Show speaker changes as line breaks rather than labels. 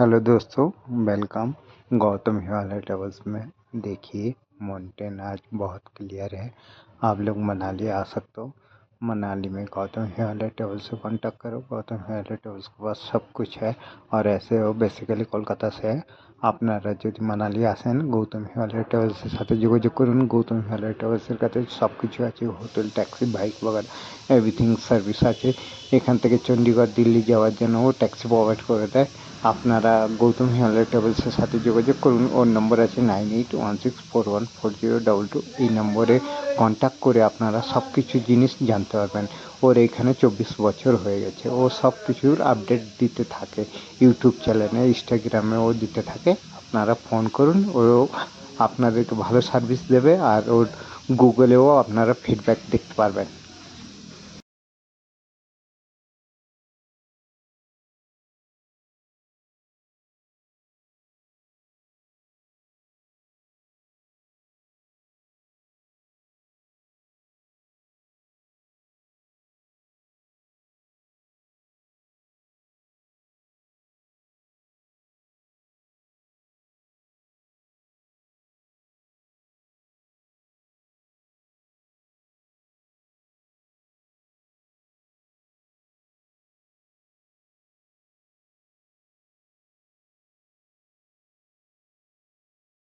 Hello दोस्तों, welcome Gautam Himalaya travels में। देखिए माउंटेन आज बहुत क्लियर है। आप लोग मनाली आ सकते हो। मनाली में गौतम हिमालय ट्रेवल्स से कांटेक्ट करो। गौतम हिमालय ट्रेवल्स के पास सब कुछ है और ऐसे हो बेसिकली कोलकाता से है। আপনারা যদি মানালি আসেন, গৌতম হিমালয় ট্রাভেলসের সাথে যোগাযোগ করুন। গৌতম হিমালয় ট্রাভেলসের কাছে সব কিছু আছে হোটেল ট্যাক্সি বাইক বাগান এভরিথিং সার্ভিস আছে। এখান থেকে চণ্ডীগড় দিল্লি যাওয়ার জন্য ও ট্যাক্সি প্রোভাইড করে দেয়। আপনারা গৌতম হিমালয় ট্রাভেলসের সাথে যোগাযোগ করুন। ওর নম্বর আছে nine eight one six four one four zero double two এই নম্বরে কন্ট্যাক্ট করে আপনারা সব কিছু জিনিস জানতে পারবেন। ওর এখানে চব্বিশ বছর হয়ে গেছে। ও সব কিছুর আপডেট দিতে থাকে। ইউটিউব চ্যানেলে ইনস্টাগ্রামে ও দিতে থাকে। আপনারা ফোন করুন ও আপনাদেরকে ভালো সার্ভিস দেবে আর ওর গুগলেও আপনারা ফিডব্যাক দেখতে পারবেন।